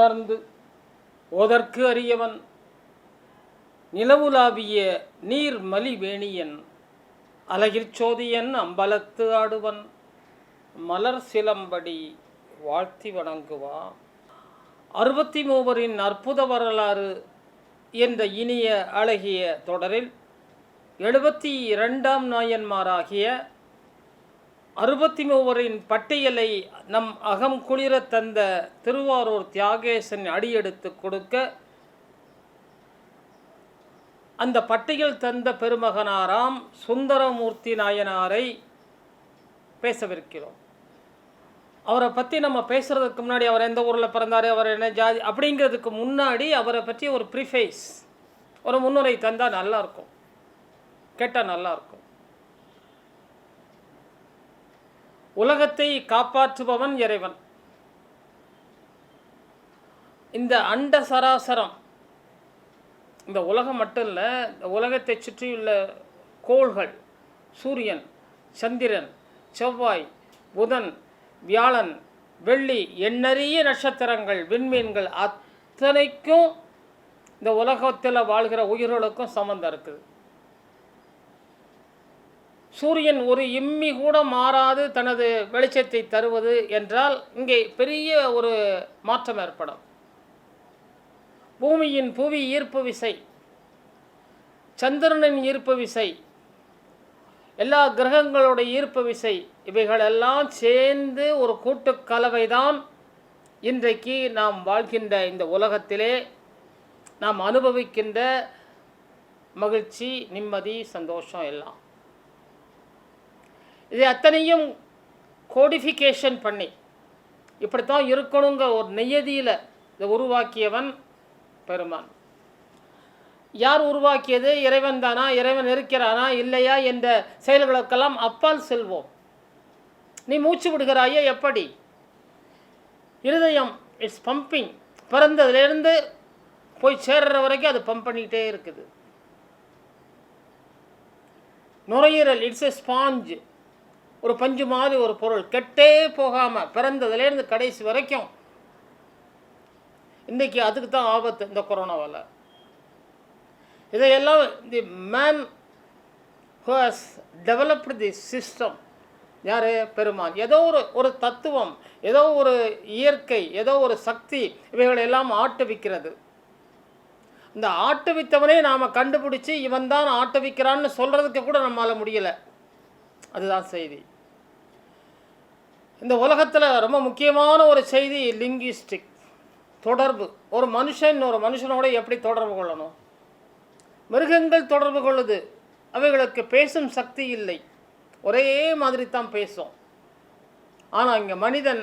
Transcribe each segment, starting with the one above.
உணர்ந்து ஓதற்கு அறியவன் நிலவுலாவிய நீர் மலிவேணியன் அலகிற் சோதியன் அம்பலத்து ஆடுவன் மலர் சிலம்படி வாழ்த்தி வணங்குவான். அறுபத்தி மூவரின் அற்புத வரலாறு என்ற இனிய அழகிய தொடரில் எழுபத்தி இரண்டாம் நாயன்மாராகிய அறுபத்தி மூவரின் பட்டியலை நம் அகம் குளிர தந்த திருவாரூர் தியாகேசன் அடியெடுத்து கொடுக்க அந்த பட்டியல் தந்த பெருமகனாராம் சுந்தரமூர்த்தி நாயனாரை பேசவிருக்கிறோம். அவரை பற்றி நம்ம பேசுகிறதுக்கு முன்னாடி அவர் எந்த ஊரில் பிறந்தார் அவர் என்ன ஜாதி அப்படிங்கிறதுக்கு முன்னாடி அவரை பற்றி ஒரு ப்ரிஃபேஸ் ஒரு முன்னுரை தந்தால் நல்லாயிருக்கும் கேட்டால் நல்லாயிருக்கும் உலகத்தை காப்பாற்றுபவன் இறைவன். இந்த அண்ட சராசரம் இந்த உலகம் மட்டும் இல்லை இந்த உலகத்தை சுற்றியுள்ள கோள்கள் சூரியன் சந்திரன் செவ்வாய் புதன் வியாழன் வெள்ளி எண்ணறிய நட்சத்திரங்கள் விண்மீன்கள் அத்தனைக்கும் இந்த உலகத்தில் வாழ்கிற உயிர்களுக்கும் சம்மந்தம் இருக்குது. சூரியன் ஒரு இம்மி கூட மாறாது தனது வெளிச்சத்தை தருவது என்றால் இங்கே பெரிய ஒரு மாற்றம் ஏற்படும். பூமியின் புவி ஈர்ப்பு விசை சந்திரனின் ஈர்ப்பு விசை எல்லா கிரகங்களுடைய ஈர்ப்பு விசை இவைகளெல்லாம் சேர்ந்து ஒரு கூட்டு கலவைதான் இன்றைக்கு நாம் வாழ்கின்ற இந்த உலகத்திலே. நாம் அனுபவிக்கின்ற மகிழ்ச்சி நிம்மதி சந்தோஷம் எல்லாம். இது அத்தனையும் கோடிஃபிகேஷன் பண்ணி இப்படித்தான் இருக்கணுங்க ஒரு நெய்யதியில் இதை உருவாக்கியவன் பெருமான். யார் உருவாக்கியது? இறைவன் தானா? இறைவன் இருக்கிறானா? இல்லையா என்ற செயல்களுக்கெல்லாம் அப்பால் செல்வோம். நீ மூச்சு விடுகிறாயே எப்படி? இருதயம் இட்ஸ் பம்பிங் பிறந்ததுலேருந்து போய் சேர்ற வரைக்கும் அது பம்ப் பண்ணிக்கிட்டே இருக்குது. நுரையீரல் இட்ஸ் எ ஸ்பாஞ்சு ஒரு பஞ்சு மாதிரி ஒரு பொருள் கெட்டே போகாமல் பிறந்ததுலேருந்து கடைசி வரைக்கும். இன்றைக்கி அதுக்கு தான் ஆபத்து இந்த கொரோனாவால் இதையெல்லாம் the man who has developed the system யார்? பெருமான். ஏதோ ஒரு ஒரு தத்துவம் ஏதோ ஒரு இயற்கை ஏதோ ஒரு சக்தி இவைகளை எல்லாம் ஆட்டுவிக்கிறது. இந்த ஆட்டுவித்தவனே நாம் கண்டுபிடிச்சி இவன் தான் ஆட்டுவிக்கிறான்னு சொல்கிறதுக்கு கூட நம்மளால் முடியலை. அதுதான் செய்தி. இந்த உலகத்தில் ரொம்ப முக்கியமான ஒரு செய்தி லிங்குவிஸ்டிக் தொடர்பு. ஒரு மனுஷன் ஒரு மனுஷனோட எப்படி தொடர்பு கொள்ளணும்? மிருகங்கள் தொடர்பு கொள்ளுது. அவைகளுக்கு பேசும் சக்தி இல்லை. ஒரே மாதிரி தான் பேசும். ஆனால் இங்கே மனிதன்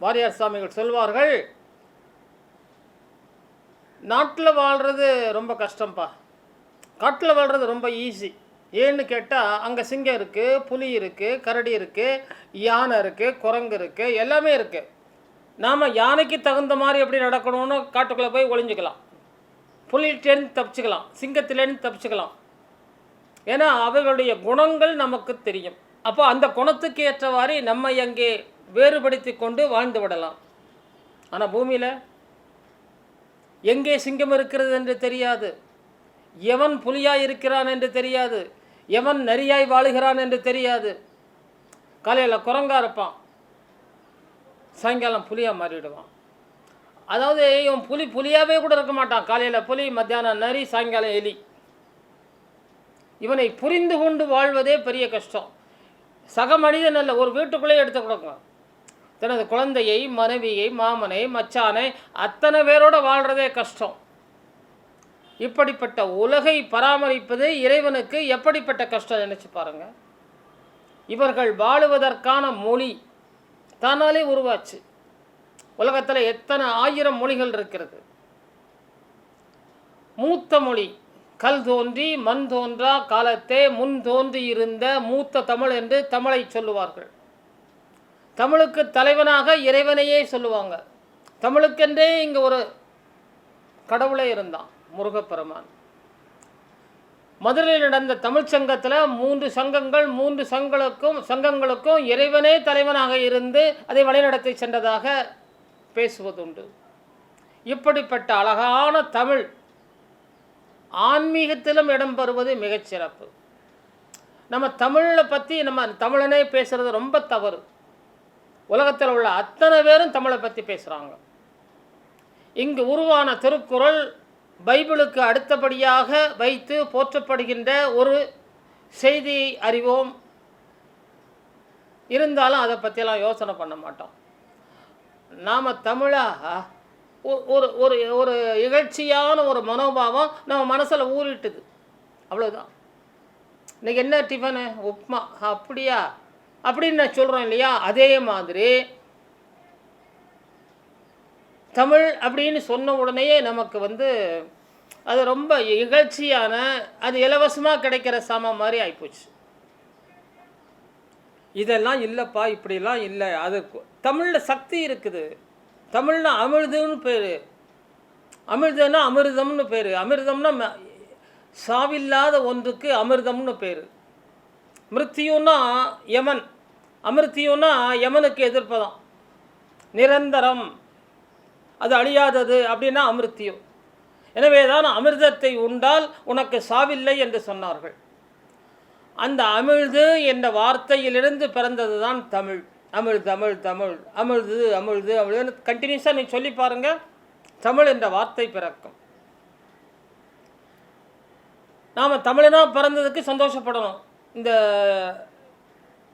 வாரியார் சாமிகள் சொல்வார்கள் நாட்டில் வாழ்கிறது ரொம்ப கஷ்டம்ப்பா காட்டில் வாழ்கிறது ரொம்ப ஈஸி ஏன்னு கேட்டால் அங்கே சிங்கம் இருக்குது புலி இருக்குது கரடி இருக்குது யானை இருக்குது குரங்கு இருக்குது எல்லாமே இருக்குது நாம் யானைக்கு தகுந்த மாதிரி எப்படி நடக்கணும்னு காட்டுக்குள்ளே போய் ஒளிஞ்சிக்கலாம். புலிகிட்டேருந்து தப்பிச்சுக்கலாம் சிங்கத்திலேருந்து தப்பிச்சுக்கலாம். ஏன்னா அவைகளுடைய குணங்கள் நமக்கு தெரியும். அப்போ அந்த குணத்துக்கு ஏற்றவாறு நம்ம அங்கே வேறுபடுத்தி கொண்டு வாழ்ந்து விடலாம். ஆனால் பூமியில் எங்கே சிங்கம் இருக்கிறது என்று தெரியாது. எவன் புலியாக இருக்கிறான் என்று தெரியாது. எவன் நரியாய் வாழுகிறான் என்று தெரியாது. காலையில் குரங்கா இருப்பான். சாயங்காலம் புலியாக மாறிடுவான். அதாவது இவன் புலி புலியாகவே கூட இருக்க மாட்டான். காலையில் புலி மத்தியானம் நரி சாயங்காலம் எலி. இவனை புரிந்து கொண்டு வாழ்வதே பெரிய கஷ்டம். சக மனிதன் அல்ல ஒரு வீட்டுக்குள்ளேயே எடுத்து கொடுங்க தனது குழந்தையை மனைவியை மாமனை மச்சானை அத்தனை பேரோடு வாழ்கிறதே கஷ்டம். இப்படிப்பட்ட உலகை பராமரிப்பது இறைவனுக்கு எப்படிப்பட்ட கஷ்டம் நினச்சி பாருங்கள் இவர்கள் வாழுவதற்கான மொழி தானாலே உருவாச்சு. உலகத்தில் எத்தனை ஆயிரம் மொழிகள் இருக்கிறது. மூத்த மொழி கல் தோன்றி மண் தோன்றா காலத்தே முன் தோன்றி இருந்த மூத்த தமிழ் என்று தமிழை சொல்லுவார்கள். தமிழுக்கு தலைவனாக இறைவனையே சொல்லுவாங்க. தமிழுக்கென்றே இங்கே ஒரு கடவுளே இருந்தான். முருகப்பெருமான். மதுரையில் நடந்த தமிழ்ச் சங்கத்தில் மூன்று சங்கங்கள் மூன்று சங்கங்களுக்கும் சங்கங்களுக்கும் இறைவனே தலைவனாக இருந்து அதை வழிநடத்தி சென்றதாக பேசுவதுண்டு. இப்படிப்பட்ட அழகான தமிழ் ஆன்மீகத்திலும் இடம்பெறுவது மிகச்சிறப்பு நம்ம தமிழை பற்றி நம்ம தமிழனே பேசுகிறது ரொம்ப தவறு. உலகத்தில் உள்ள அத்தனை பேரும் தமிழை பற்றி பேசுகிறாங்க இங்கு உருவான திருக்குறள் பைபிளுக்கு அடுத்தபடியாக வைத்து போற்றப்படுகின்ற ஒரு செய்தியை அறிவோம். இருந்தாலும் அதை பற்றியெல்லாம் யோசனை பண்ண மாட்டோம். நாம் தமிழாக ஒ- ஒரு ஒரு ஒரு இகழ்ச்சியான ஒரு மனோபாவம் நம்ம மனசில் ஊறிட்டுது. அவ்வளோதான் இன்றைக்கி என்ன டிஃபனு? உப்மா. அப்படியா? அப்படின்னு நான் சொல்கிறோம் இல்லையா? அதே மாதிரி தமிழ் அப்படின்னு சொன்ன உடனேயே நமக்கு வந்து அது ரொம்ப இகழ்ச்சியான அது இலவசமாக கிடைக்கிற சாமான் மாதிரி ஆகிப்போச்சு இதெல்லாம் இல்லைப்பா இப்படிலாம் இல்லை. அது தமிழில் சக்தி இருக்குது. தமிழில் அமிர்தம்னு பேர். அமிர்தம்னா அமிர்தம்னு பேர். அமிர்தம்னா ம- சாவில்லாத ஒன்றுக்கு அமிர்தம்னு பேர். மிருத்தியுன்னா யமன். அமிர்த்தியும்னா யமனுக்கு எதிர்ப்பதான் நிரந்தரம். அது அழியாதது அப்படின்னா அமிர்த்தியம். எனவே தான் அமிர்தத்தை உண்டால் உனக்கு சாவில்லை என்று சொன்னார்கள். அந்த அமிழ்து என்ற வார்த்தையிலிருந்து பிறந்தது தான் தமிழ். அமிழ் தமிழ் தமிழ். அமிழ்து அமிழ்து அமிழ்து கண்டினியூஸாக நீ சொல்லி பாருங்க. தமிழ் என்ற வார்த்தை பிறக்கும். நாம் தமிழனாக பிறந்ததுக்கு சந்தோஷப்படணும். இந்த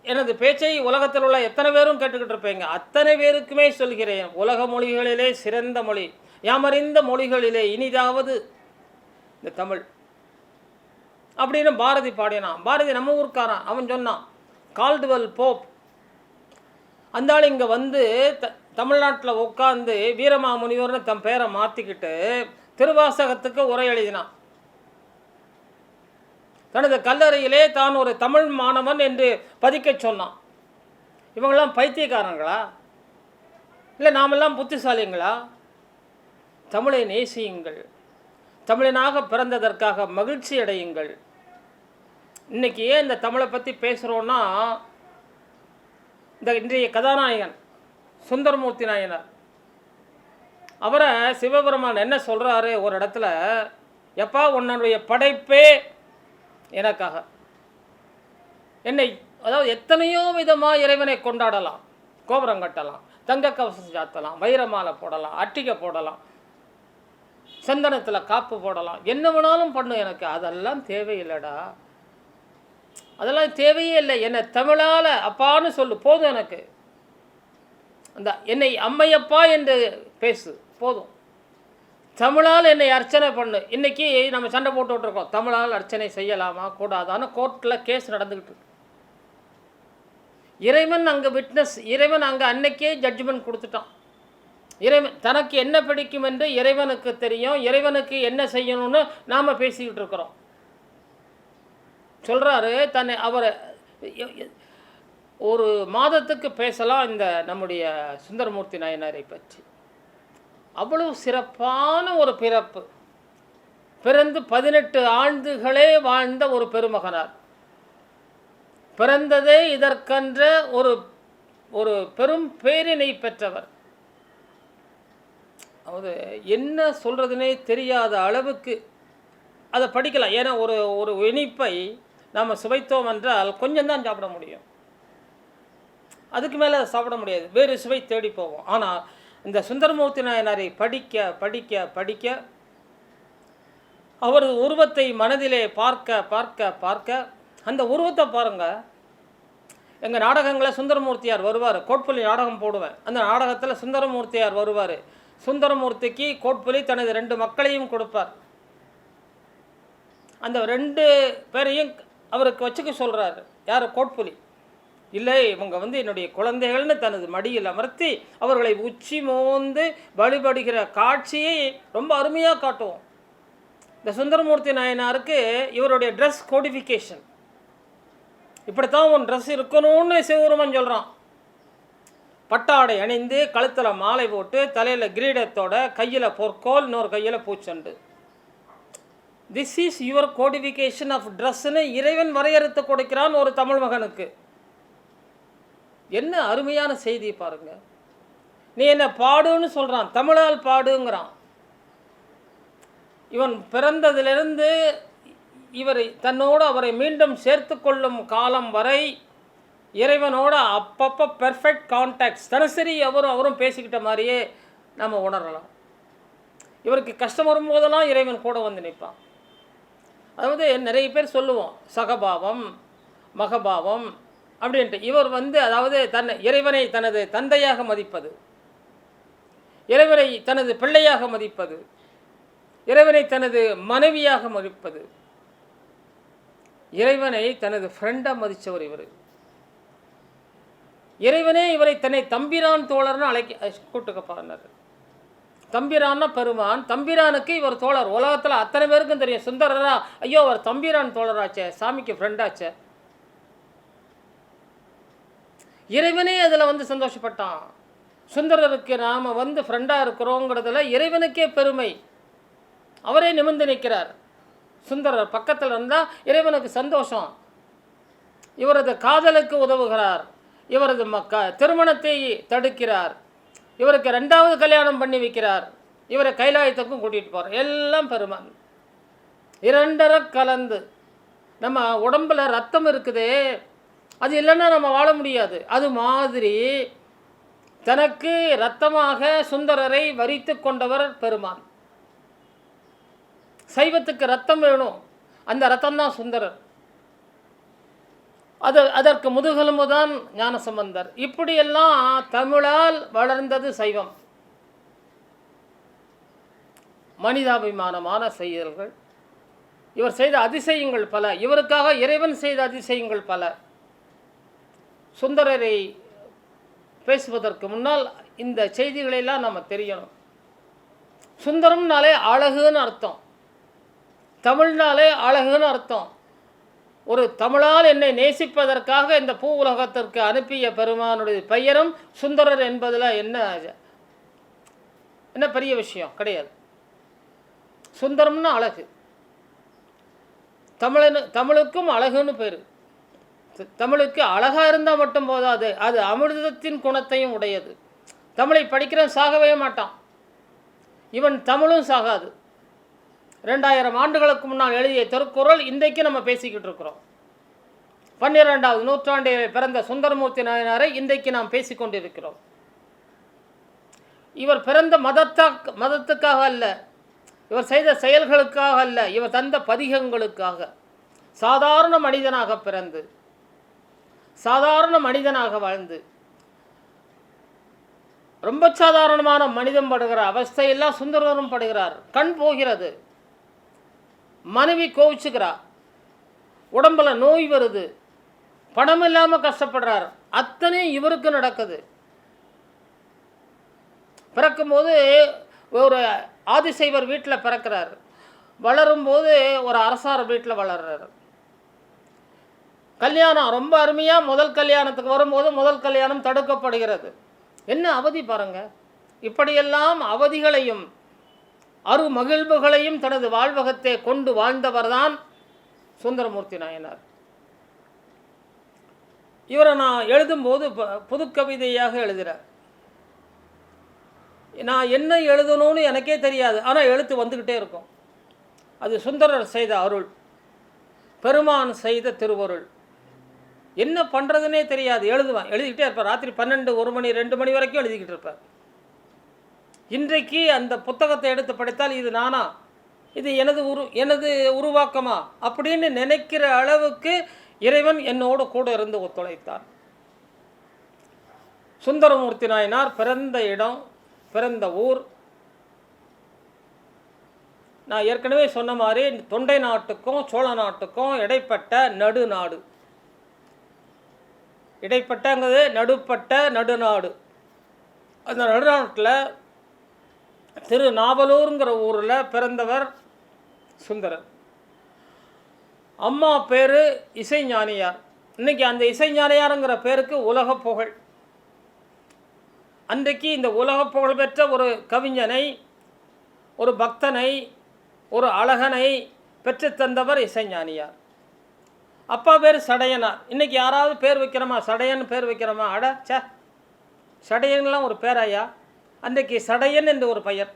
எனது பேச்சை உலகத்தில் உள்ள எத்தனை பேரும் கேட்டுக்கிட்டு இருப்பீங்க? அத்தனை பேருக்குமே சொல்கிறேன். உலக மொழிகளிலே சிறந்த மொழி. யாமறிந்த மொழிகளிலே இனிதாவது இந்த தமிழ். அப்படின்னு பாரதி பாடினான். பாரதி நம்ம ஊர்க்காரன். அவன் சொன்னான் கால்டுவெல் போப். அந்த ஆள் இங்கே வந்து த தமிழ்நாட்டில் உட்காந்து வீரமாமுனிவர்னு தன் பேரை மாற்றிக்கிட்டு திருவாசகத்துக்கு உரை எழுதினான். தனது கல்லறையிலே தான் ஒரு தமிழ் மாணவன் என்று பதிக்கச் சொன்னான். இவங்கெல்லாம் பைத்தியக்காரங்களா? இல்லை நாமெல்லாம் புத்திசாலிங்களா? தமிழை நேசியுங்கள். தமிழனாக பிறந்ததற்காக மகிழ்ச்சி அடையுங்கள். இன்றைக்கி ஏன் இந்த தமிழை பற்றி பேசுகிறோன்னா இந்த இன்றைய கதாநாயகன் சுந்தரமூர்த்தி நாயனார். அவரை சிவபெருமான் என்ன சொல்கிறாரு ஒரு இடத்துல? எப்பா உன்னுடைய படைப்பே எனக்காக. என்னை அதாவது எத்தனையோ விதமாக இறைவனை கொண்டாடலாம். கோபுரம் கட்டலாம் தங்க கவசம் சாத்தலாம் வைரமாலை போடலாம் அட்டிகை போடலாம் சந்தனத்தில் காப்பு போடலாம். என்ன வேணாலும் பண்ணும் எனக்கு. அதெல்லாம் தேவையில்லைடா. அதெல்லாம் தேவையே இல்லை. என்னை தமிழால் அப்பான்னு சொல்லு. போதும் எனக்கு. அந்த என்னை அம்மையப்பா என்று பேசு. போதும். தமிழால் என்னை அர்ச்சனை பண்ணு. இன்னைக்கு நம்ம சண்டை போட்டு இருக்கோம் தமிழால் அர்ச்சனை செய்யலாமா? கூடாதான்னு கோர்ட்டில் கேஸ் நடந்துக்கிட்டு இருக்கு. இறைவன் அங்கே விட்னஸ் இறைவன் அங்கே அன்னைக்கே ஜட்ஜ்மெண்ட் கொடுத்துட்டான். இறைவன் தனக்கு என்ன பிடிக்கும் என்று இறைவனுக்கு தெரியும். இறைவனுக்கு என்ன செய்யணும்னு நாம் பேசிக்கிட்டு இருக்கிறோம். சொல்கிறாரு தன்னை அவரை ஒரு மாதத்துக்கு பேசலாம் இந்த நம்முடைய சுந்தரமூர்த்தி நாயனாரை பற்றி. அவ்வளவு சிறப்பான ஒரு பிறப்பு. பிறந்து பதினெட்டு ஆண்டுகளே வாழ்ந்த ஒரு பெருமகனார். பிறந்ததே இதற்கென்ற ஒரு ஒரு பெரும் பேரினை பெற்றவர். அதாவது என்ன சொல்கிறதுனே தெரியாத அளவுக்கு அதை படிக்கலாம். ஏன்னா ஒரு ஒரு இனிப்பை நாம் சுவைத்தோம் என்றால் கொஞ்சம் தான் சாப்பிட முடியும். அதுக்கு மேலே சாப்பிட முடியாது. வேறு சுவை தேடி போவோம். ஆனால் இந்த சுந்தரமூர்த்தி நாயனாரை படிக்க படிக்க படிக்க அவரது உருவத்தை மனதிலே பார்க்க பார்க்க பார்க்க அந்த உருவத்தை பாருங்கள் எங்கள் நாடகங்களில் சுந்தரமூர்த்தியார் வருவார். கோட்புலி நாடகம் போடுவேன். அந்த நாடகத்தில் சுந்தரமூர்த்தியார் வருவார். சுந்தரமூர்த்திக்கு கோட்புலி தனது ரெண்டு மக்களையும் கொடுப்பார். அந்த ரெண்டு பேரையும் அவருக்கு வச்சுக்க சொல்கிறாரு யார்? கோட்புலி. இல்லை இவங்க வந்து என்னுடைய குழந்தைகள்னு தனது மடியில் அமர்த்தி அவர்களை உச்சி மோந்து வழிபடுகிற காட்சியை ரொம்ப அருமையாக காட்டுவோம். இந்த சுந்தரமூர்த்தி நாயனாருக்கு இவருடைய ட்ரெஸ் கோடிஃபிகேஷன் இப்படித்தான் உன் ட்ரெஸ் இருக்கணும்னு சிவபெருமன் சொல்கிறான் பட்டாடை அணிந்து கழுத்தில் மாலை போட்டு தலையில் கிரீடத்தோட கையில் பொற்கோல் இன்னொரு கையில் பூச்செண்டு. This is your codification of ட்ரெஸ்ஸுன்னு இறைவன் வரையறுத்து கொடுக்கிறான் ஒரு தமிழ் மகனுக்கு. என்ன அருமையான செய்தி பாருங்க. நீ என்ன பாடுன்னு சொல்கிறான் தமிழால் பாடுங்கிறான். இவன் பிறந்ததிலிருந்து இவரை தன்னோடு அவரை மீண்டும் சேர்த்து கொள்ளும் காலம் வரை இறைவனோட அப்பப்போ பெர்ஃபெக்ட் கான்டாக்ட்ஸ் தினசரி அவரும் அவரும் பேசிக்கிட்ட மாதிரியே நம்ம உணரலாம். இவருக்கு கஷ்டம் வரும்போதெல்லாம் இறைவன் கூட வந்து நிற்பான். அதாவது நிறைய பேர் சொல்லுவோம் சகபாவம் மகபாவம் அப்படின்ட்டு இவர் வந்து அதாவது தன் இறைவனை தனது தந்தையாக மதிப்பது. இறைவனை தனது பிள்ளையாக மதிப்பது. இறைவனை தனது மனைவியாக மதிப்பது. இறைவனை தனது ஃப்ரெண்டாக மதித்தவர் இவர். இறைவனே இவரை தன்னை தம்பிரான் தோழர்னு அழைக்க கூட்டுக்கப்பாருனார் தம்பிரான்னா பெருமான் தம்பிரானுக்கு இவர் தோழர். உலகத்தில் அத்தனை பேருக்கும் தெரியும். சுந்தரரா ஐயோ அவர் தம்பிரான் தோழராச்சே சாமிக்கு ஃப்ரெண்டாச்சே இறைவனே அதில் வந்து சந்தோஷப்பட்டான். சுந்தரருக்கு நாம் வந்து ஃப்ரெண்டாக இருக்கிறோங்கிறதுல இறைவனுக்கே பெருமை. அவரே நிமிர்ந்து நிற்கிறார். சுந்தரர் பக்கத்தில் இருந்தால் இறைவனுக்கு சந்தோஷம். இவரது காதலுக்கு உதவுகிறார். இவரது மக்க திருமணத்தை தடுக்கிறார். இவருக்கு ரெண்டாவது கல்யாணம் பண்ணி வைக்கிறார். இவரை கைலாயத்துக்கும் கூட்டிகிட்டு போகிறார் எல்லாம் பெருமான் இரண்டரை கலந்து. நம்ம உடம்புல ரத்தம் இருக்குதே. அது இல்லைன்னா நம்ம வாழ முடியாது. அது மாதிரி தனக்கு இரத்தமாக சுந்தரரை வரித்து கொண்டவர் பெருமான். சைவத்துக்கு ரத்தம் வேணும். அந்த ரத்தம் தான் சுந்தரர். அது அதற்கு முதுகெலும்பு தான் ஞானசம்பந்தர். இப்படியெல்லாம் தமிழால் வளர்ந்தது சைவம். மனிதாபிமானமான செயல்கள் இவர் செய்த அதிசயங்கள் பல. இவருக்காக இறைவன் செய்த அதிசயங்கள் பல. சுந்தரரை பேசுவதற்கு முன்னால் இந்த செய்திகளெல்லாம் நம்ம தெரியணும். சுந்தரம்னாலே அழகுன்னு அர்த்தம். தமிழ்னாலே அழகுன்னு அர்த்தம். ஒரு தமிழால் என்னை நேசிப்பதற்காக இந்த பூ உலகத்திற்கு அனுப்பிய பெருமானுடைய பெயரும் சுந்தரர் என்பதில் என்ன என்ன பெரிய விஷயம்? கிடையாது. சுந்தரம்னு அழகு. தமிழனு தமிழுக்கும் அழகுன்னு பேர். தமிழுக்கு அழகாக இருந்தால் மட்டும் போதாது அது அமிர்தத்தின் குணத்தையும் உடையது. தமிழை படிக்கிறவன் சாகவே மாட்டான். இவன் தமிழும் சாகாது. ரெண்டாயிரம் ஆண்டுகளுக்கு முன்னால் எழுதிய திருக்குறள் இன்றைக்கு நம்ம பேசிக்கிட்டு இருக்கிறோம். பன்னிரெண்டாவது நூற்றாண்டில் பிறந்த சுந்தரமூர்த்தி நாயனாரை இன்றைக்கு நாம் பேசிக்கொண்டிருக்கிறோம் இவர் பிறந்த மதத்தா மதத்துக்காக அல்ல. இவர் செய்த செயல்களுக்காக அல்ல. இவர் தந்த பதிகங்களுக்காக. சாதாரண மனிதனாக பிறந்து சாதாரண மனிதனாக வாழ்ந்து ரொம்ப சாதாரணமான மனிதன் படுகிற அவஸ்தையெல்லாம் சுந்தரரும் படுகிறார். கண் போகிறது. மனைவி கோவிச்சுக்கிறா. உடம்புல நோய் வருது. பணம் இல்லாமல் கஷ்டப்படுறார். அத்தனையும் இவருக்கு நடக்குது. பிறக்கும்போது ஒரு ஆதிசைவர் வீட்டில் பிறக்கிறார். வளரும்போது ஒரு அரசார் வீட்டில் வளர்றார். கல்யாணம் ரொம்ப அருமையாக முதல் கல்யாணத்துக்கு வரும்போது முதல் கல்யாணம் தடுக்கப்படுகிறது. என்ன அவதி பாருங்க. இப்படியெல்லாம் அவதிகளையும் அரு மகிழ்வுகளையும் தனது வாழ்வகத்தை கொண்டு வாழ்ந்தவர்தான் சுந்தரமூர்த்தி நாயனார். இவரை நான் எழுதும்போது ப- புது கவிதையாக எழுதுகிறார் நான் என்ன எழுதணும்னு எனக்கே தெரியாது. ஆனால் எழுத்து வந்துக்கிட்டே இருக்கும். அது சுந்தரர் செய்த அருள் பெருமான் செய்த திருவருள். என்ன பண்ணுறதுனே தெரியாது. எழுதுவேன் எழுதிக்கிட்டே இருப்பேன் ராத்திரி பன்னெண்டு ஒரு மணி ரெண்டு மணி வரைக்கும் எழுதிக்கிட்டு இருப்பார். இன்றைக்கு அந்த புத்தகத்தை எடுத்து படித்தால் இது நானா? இது எனது உரு எனது உருவாக்கமா? அப்படின்னு நினைக்கிற அளவுக்கு இறைவன் என்னோடு கூட இருந்து ஒத்துழைத்தான் சுந்தரமூர்த்தி நாயனார் பிறந்த இடம் பிறந்த ஊர். நான் ஏற்கனவே சொன்ன மாதிரி தொண்டை நாட்டுக்கும் சோழ நாட்டுக்கும் இடைப்பட்ட நடுநாடு இடைப்பட்டங்கிறது நடுப்பட்ட நடுநாடு. அந்த நடுநாட்டில் திரு நாவலூருங்கிற ஊரில் பிறந்தவர் சுந்தரர். அம்மா பேர் இசைஞானியார் இன்றைக்கி அந்த இசைஞானியாருங்கிற பேருக்கு உலக புகழ். அன்றைக்கு இந்த உலக புகழ் பெற்ற ஒரு கவிஞனை ஒரு பக்தனை ஒரு அழகனை பெற்றுத் தந்தவர் இசைஞானியார் அப்பா பேர் சடையனார் இன்றைக்கி யாராவது பேர் வைக்கிறோமா? சடையன் பேர் வைக்கிறோமா? அட சே சடையன்லாம் ஒரு பேராயா? அன்றைக்கு சடையன் என்று ஒரு பெயர்.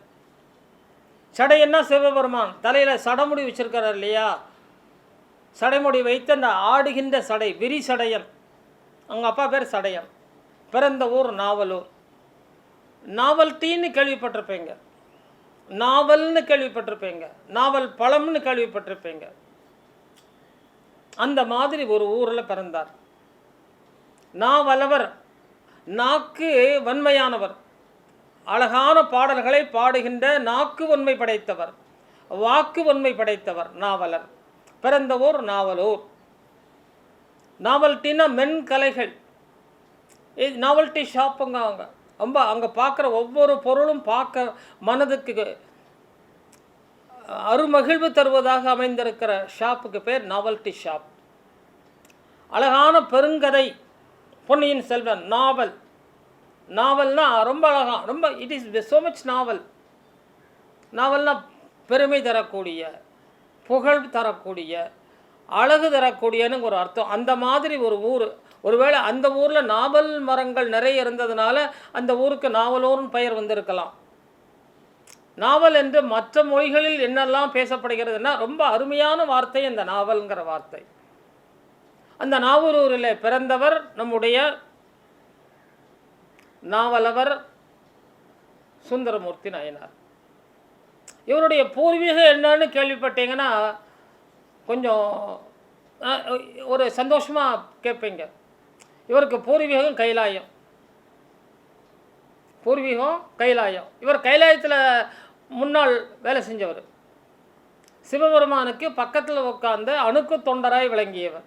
சடையன்னா சிவபெருமான். தலையில் சடமுடி வச்சிருக்கிறார் இல்லையா? சடைமுடி வைத்து அந்த ஆடுகின்ற சடை விரி சடையன். அவங்க அப்பா பேர் சடையன். பிறந்த ஊர் நாவலூர். நாவல் டீன்னு கேள்விப்பட்டிருப்பீங்க. நாவல்னு கேள்விப்பட்டிருப்பீங்க. நாவல் பழம்னு கேள்விப்பட்டிருப்பீங்க. அந்த மாதிரி ஒரு ஊரில் பிறந்தார். நாவலவர் நாக்கு வன்மையானவர். அழகான பாடல்களை பாடுகின்ற நாக்கு வன்மை படைத்தவர். வாக்கு வன்மை படைத்தவர் நாவலர். பிறந்த ஊர் நாவலூர். நாவல்ட்டின்னா மென் கலைகள். இது நாவல்ட்டி ஷாப்புங்க அவங்க. ரொம்ப அங்கே பார்க்குற ஒவ்வொரு பொருளும் பார்க்க மனதுக்கு அருமகிழ்வு தருவதாக அமைந்திருக்கிற ஷாப்புக்கு பேர் நாவல்டி ஷாப் அழகான பெருங்கதை பொன்னியின் செல்வன் நாவல் நாவல்னால் ரொம்ப அழகா ரொம்ப it is so much novel நாவல்னால் பெருமை தரக்கூடிய புகழ் தரக்கூடிய அழகு தரக்கூடியன்னு ஒரு அர்த்தம். அந்த மாதிரி ஒரு ஊர் ஒருவேளை அந்த ஊரில் நாவல் மரங்கள் நிறைய இருந்ததுனால அந்த ஊருக்கு நாவலூர்னு பெயர் வந்திருக்கலாம். நாவல் என்று மற்ற மொழிகளில் என்னெல்லாம் பேசப்படுகிறதுனா ரொம்ப அருமையான வார்த்தை அந்த நாவல்ங்கிற வார்த்தை. அந்த நாவலூரில் பிறந்தவர் நம்முடைய நாவலவர் சுந்தரமூர்த்தி நாயனார். இவருடைய பூர்வீகம் என்னன்னு கேள்விப்பட்டீங்கன்னா கொஞ்சம் அஹ், ஒரு சந்தோஷமாக கேட்பீங்க. இவருக்கு பூர்வீகம் கைலாயம். பூர்வீகம் கைலாயம். இவர் கைலாயத்தில் முன்னாள் வேலை செஞ்சவர். சிவபெருமானுக்கு பக்கத்தில் உட்கார்ந்து அணுக்கு தொண்டராய் விளங்கியவர்.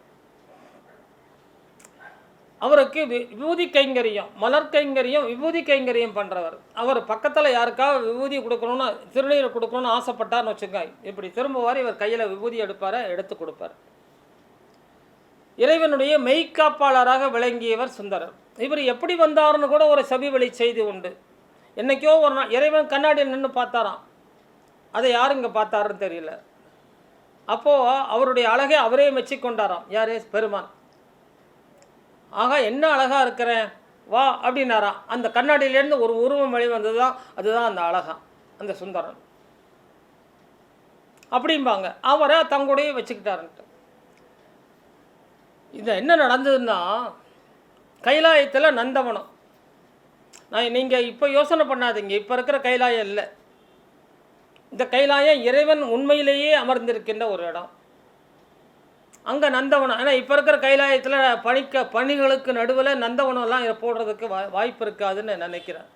அவருக்கு வி- விபூதி கைங்கரியம் மலர் கைங்கரியம் விபூதி கைங்கரியம் பண்ணுறவர் அவர் பக்கத்தில் யாருக்காவது விபூதி கொடுக்கணும்னு திருநீர் கொடுக்கணும்னு ஆசைப்பட்டார்னு வச்சுக்கோங்க. இப்படி திரும்புவார் இவர் கையில் விபூதி எடுப்பார் எடுத்து கொடுப்பார். இறைவனுடைய மெய்க்காப்பாளராக விளங்கியவர் சுந்தரர். இவர் எப்படி வந்தார்னு கூட ஒரு சபி வழி செய்தி உண்டு. என்னைக்கோ ஒரு நாள் இறைவன் கண்ணாடியில் நின்று பார்த்தாராம். அதை யார் இங்கே பார்த்தாருன்னு தெரியல. அப்போது அவருடைய அழகை அவரே மெச்சிக்கொண்டாராம். யாரே? பெருமான். ஆகா என்ன அழகாக இருக்கிறேன்? வா அப்படின்னாராம். அந்த கண்ணாடியிலேருந்து ஒரு உருவம் வழி வந்தது தான் அதுதான் அந்த அழகா அந்த சுந்தரன். அப்படிம்பாங்க. அவரை தங்கூடையே வச்சுக்கிட்டாருன்ட்டு. இது என்ன நடந்ததுன்னா கைலாயத்தில் நந்தவனம். நான் நீங்கள் இப்போ யோசனை பண்ணாதீங்க. இப்போ இருக்கிற கைலாயம் இல்லை. இந்த கைலாயம் இறைவன் உண்மையிலேயே அமர்ந்திருக்கின்ற ஒரு இடம். அங்கே நந்தவனம். ஏன்னா இப்போ இருக்கிற கைலாயத்தில் பணிக்க பணிகளுக்கு நடுவில் நந்தவனம்லாம் போடுறதுக்கு வா வாய்ப்பு இருக்காதுன்னு நினைக்கிறேன்.